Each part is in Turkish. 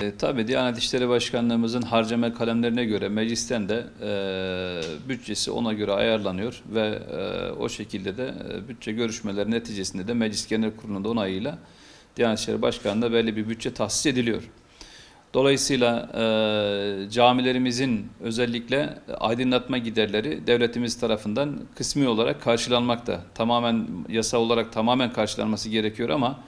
E, tabii Diyanet İşleri Başkanlığımızın harcama kalemlerine göre meclisten de e, bütçesi ona göre ayarlanıyor ve e, o şekilde de e, bütçe görüşmeleri neticesinde de Meclis Genel Kurulu'nun onayıyla Diyanet İşleri Başkanlığı'na belli bir bütçe tahsis ediliyor. Dolayısıyla e, camilerimizin özellikle aydınlatma giderleri devletimiz tarafından kısmi olarak karşılanmakta. Tamamen yasa olarak tamamen karşılanması gerekiyor ama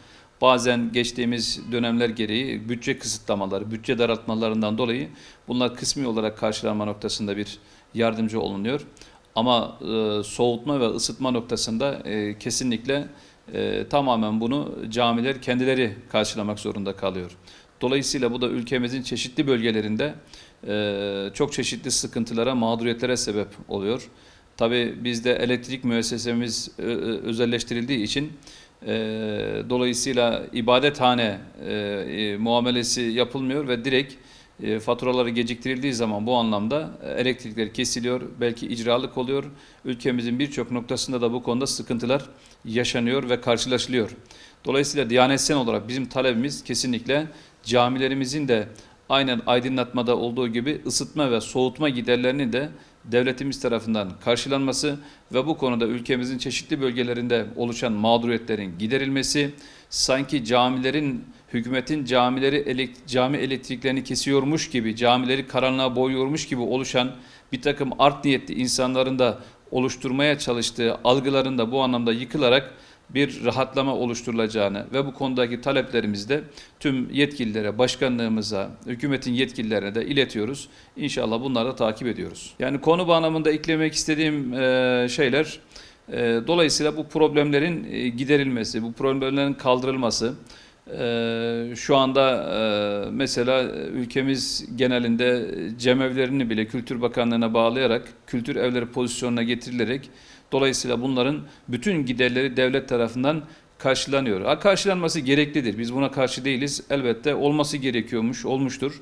bazen geçtiğimiz dönemler gereği bütçe kısıtlamaları, bütçe daraltmalarından dolayı bunlar kısmi olarak karşılanma noktasında bir yardımcı olunuyor. Ama e, soğutma ve ısıtma noktasında e, kesinlikle e, tamamen bunu camiler kendileri karşılamak zorunda kalıyor. Dolayısıyla bu da ülkemizin çeşitli bölgelerinde e, çok çeşitli sıkıntılara, mağduriyetlere sebep oluyor. Tabii bizde elektrik müessesemiz e, e, özelleştirildiği için e, dolayısıyla ibadethane e, e, muamelesi yapılmıyor ve direkt e, faturaları geciktirildiği zaman bu anlamda elektrikler kesiliyor, belki icralık oluyor. Ülkemizin birçok noktasında da bu konuda sıkıntılar yaşanıyor ve karşılaşılıyor. Dolayısıyla Diyanetsel olarak bizim talebimiz kesinlikle camilerimizin de aynen aydınlatmada olduğu gibi ısıtma ve soğutma giderlerinin de devletimiz tarafından karşılanması ve bu konuda ülkemizin çeşitli bölgelerinde oluşan mağduriyetlerin giderilmesi, sanki camilerin hükümetin camileri cami elektriklerini kesiyormuş gibi, camileri karanlığa boyuyormuş gibi oluşan bir takım art niyetli insanların da oluşturmaya çalıştığı algıların da bu anlamda yıkılarak bir rahatlama oluşturulacağını ve bu konudaki taleplerimizi de tüm yetkililere, başkanlığımıza, hükümetin yetkililerine de iletiyoruz. İnşallah bunları da takip ediyoruz. Yani konu bağlamında eklemek istediğim e, şeyler, e, dolayısıyla bu problemlerin e, giderilmesi, bu problemlerin kaldırılması, e, şu anda e, mesela ülkemiz genelinde cemevlerini bile Kültür Bakanlığı'na bağlayarak kültür evleri pozisyonuna getirilerek dolayısıyla bunların bütün giderleri devlet tarafından karşılanıyor. Ha, karşılanması gereklidir. Biz buna karşı değiliz. Elbette olması gerekiyormuş, olmuştur.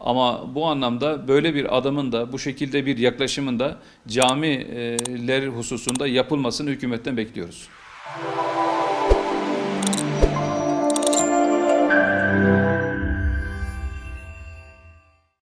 Ama bu anlamda böyle bir adımın da bu şekilde bir yaklaşımın da camiler hususunda yapılmasını hükümetten bekliyoruz.